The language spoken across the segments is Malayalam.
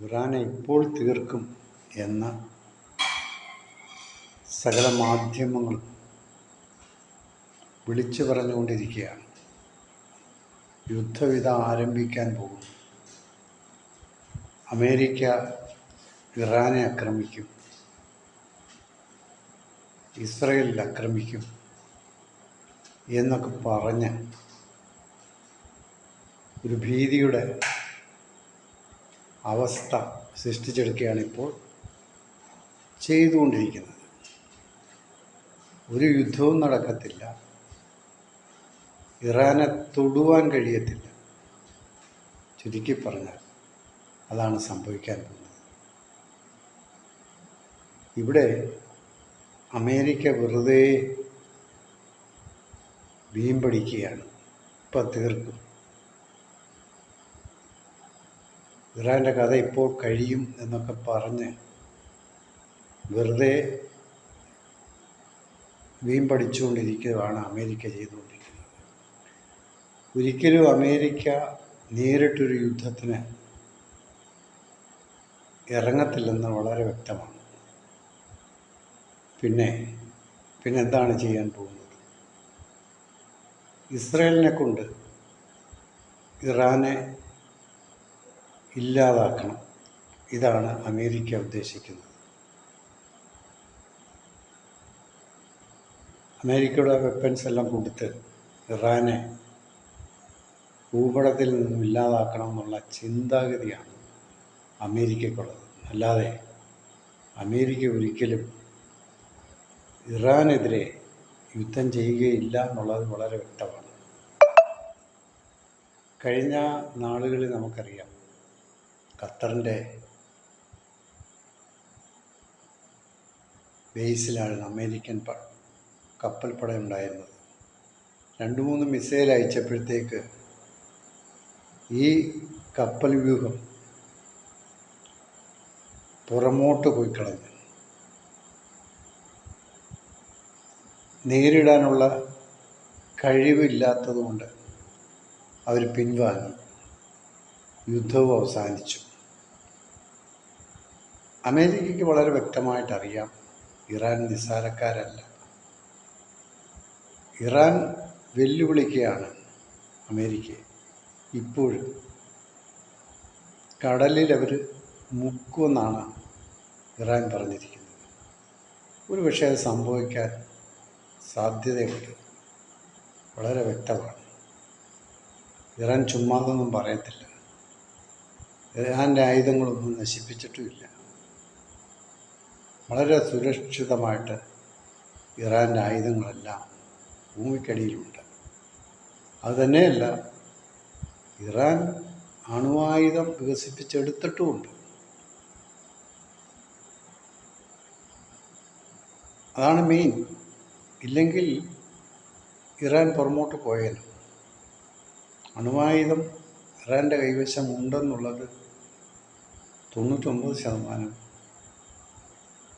ഇറാനെ ഇപ്പോൾ തീർക്കും എന്ന സകല മാധ്യമങ്ങളും വിളിച്ചു പറഞ്ഞുകൊണ്ടിരിക്കുകയാണ്. യുദ്ധവിധ ആരംഭിക്കാൻ പോകും അമേരിക്ക ഇറാനെ ആക്രമിക്കും. ഇസ്രയേലിൽ ആക്രമിക്കും എന്നൊക്കെ പറഞ്ഞ് ഒരു ഭീതിയുടെ അവസ്ഥ സൃഷ്ടിച്ചെടുക്കുകയാണ് ഇപ്പോൾ ചെയ്തുകൊണ്ടിരിക്കുന്നത്. ഒരു യുദ്ധവും നടക്കത്തില്ല. ഇറാനെ തൊടുവാൻ കഴിയത്തില്ല. ചുരുക്കി പറഞ്ഞാൽ അതാണ് സംഭവിക്കാൻ പോകുന്നത്. ഇവിടെ അമേരിക്ക വെറുതെ വീമ്പടിക്കുകയാണ്. ഇപ്പം തീർക്കും. ഇറാന്റെ കഥ ഇപ്പോൾ കഴിയും എന്നൊക്കെ പറഞ്ഞ് വെറുതെ വീമ്പടിച്ചുകൊണ്ടിരിക്കുകയാണ് അമേരിക്ക ചെയ്തുകൊണ്ടിരിക്കുന്നത്. ഒരിക്കലും അമേരിക്ക നേരിട്ടൊരു യുദ്ധത്തിന് ഇറങ്ങത്തില്ലെന്ന് വളരെ വ്യക്തമാണ്. പിന്നെ പിന്നെ എന്താണ് ചെയ്യാൻ പോകുന്നത്? ഇസ്രയേലിനെ കൊണ്ട് ഇറാനെ ഇല്ലാതാക്കണം. ഇതാണ് അമേരിക്ക ഉദ്ദേശിക്കുന്നത്. അമേരിക്കയുടെ വെപ്പൻസ് എല്ലാം കൊടുത്ത് ഇറാനെ ഭൂപടത്തിൽ നിന്നും ഇല്ലാതാക്കണം എന്നുള്ള ചിന്താഗതിയാണ് അമേരിക്കയ്ക്കുള്ളത് അല്ലാതെ അമേരിക്ക ഒരിക്കലും ഇറാനെതിരെ യുദ്ധം ചെയ്യുകയില്ല എന്നുള്ളത് വളരെ വ്യക്തമാണ്. കഴിഞ്ഞ നാളുകളിൽ നമുക്കറിയാം ഖത്തറിന്റെ ബേസിലാണ് അമേരിക്കൻ കപ്പൽപ്പട ഉണ്ടായിരുന്നത്. രണ്ട് മൂന്ന് മിസൈൽ അയച്ചപ്പോഴത്തേക്ക് ഈ കപ്പൽ വ്യൂഹം പുറമോട്ട് പോയി കളഞ്ഞു. നേരിടാനുള്ള കഴിവില്ലാത്തതുകൊണ്ട് അവർ പിൻവാങ്ങി. യുദ്ധവും അവസാനിച്ചു. അമേരിക്കയ്ക്ക് വളരെ വ്യക്തമായിട്ട് അറിയാം ഇറാൻ നിസ്സാരക്കാരല്ല. ഇറാൻ വെല്ലുവിളിക്കുകയാണ് അമേരിക്കയെ ഇപ്പോഴും. കടലിൽ അവർ മുക്കുമെന്നാണ് ഇറാൻ പറഞ്ഞിരിക്കുന്നത്. ഒരു പക്ഷേ അത് സംഭവിക്കാൻ സാധ്യതയുണ്ട്. വളരെ വ്യക്തമാണ്. ഇറാൻ ചുമ്മാതൊന്നും പറയത്തില്ല. ഇറാന്റെ ആയുധങ്ങളൊന്നും നശിപ്പിച്ചിട്ടുമില്ല. വളരെ സുരക്ഷിതമായിട്ട് ഇറാന്റെ ആയുധങ്ങളെല്ലാം ഭൂമിക്കടിയിലുണ്ട്. അതുതന്നെയല്ല ഇറാൻ അണുവായുധം വികസിപ്പിച്ചെടുത്തിട്ടുമുണ്ട്. അതാണ് മെയിൻ ഇല്ലെങ്കിൽ ഇറാൻ പുറമോട്ട് പോയേനെ. അണുവായുധം ഇറാന്റെ കൈവശം ഉണ്ടെന്നുള്ളത് തൊണ്ണൂറ്റൊമ്പത് ശതമാനം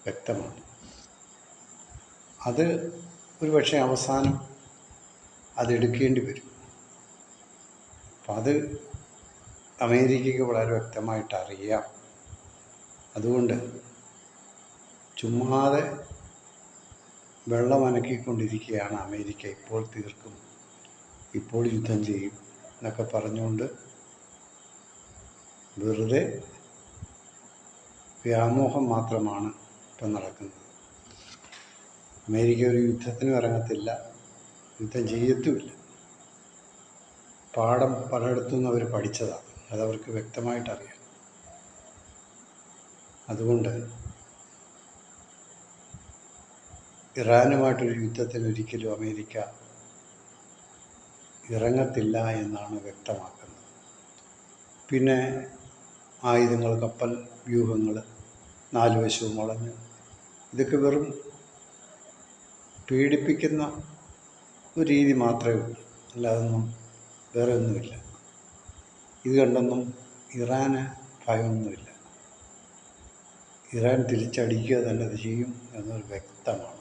വ്യക്തമാണ്. അത് ഒരു പക്ഷേ അവസാനം അതെടുക്കേണ്ടി വരും. അപ്പം അത് അമേരിക്കയ്ക്ക് വളരെ വ്യക്തമായിട്ട് അറിയാം. അതുകൊണ്ട് ചുമ്മാതെ വെള്ളം അനക്കിക്കൊണ്ടിരിക്കുകയാണ് അമേരിക്ക ഇപ്പോൾ തീർക്കും ഇപ്പോൾ യുദ്ധം ചെയ്യും എന്നൊക്കെ പറഞ്ഞുകൊണ്ട് വെറുതെ വ്യാമോഹം മാത്രമാണ് ഇപ്പം നടക്കുന്നത്. അമേരിക്ക ഒരു യുദ്ധത്തിനും ഇറങ്ങത്തില്ല യുദ്ധം ചെയ്യത്തുമില്ല. പാഠം പലയിടത്തു നിന്ന് അവർ പഠിച്ചതാണ് അതവർക്ക് വ്യക്തമായിട്ടറിയാം. അതുകൊണ്ട് ഇറാനുമായിട്ടൊരു യുദ്ധത്തിന് ഒരിക്കലും അമേരിക്ക ഇറങ്ങത്തില്ല എന്നാണ് വ്യക്തമാക്കുന്നത്. പിന്നെ ആയുധങ്ങൾ കപ്പൽ വ്യൂഹങ്ങൾ നാലുവശവും വളഞ്ഞ് ഇതൊക്കെ വെറും പീഡിപ്പിക്കുന്ന ഒരു രീതി മാത്രമേ ഉള്ളൂ. അല്ലാതൊന്നും വേറെ ഒന്നുമില്ല. ഇത് കണ്ടൊന്നും ഇറാന് ഭയമൊന്നുമില്ല. ഇറാൻ തിരിച്ചടിക്കുക തന്നെ അത് ചെയ്യും എന്നൊരു വ്യക്തമാണ്.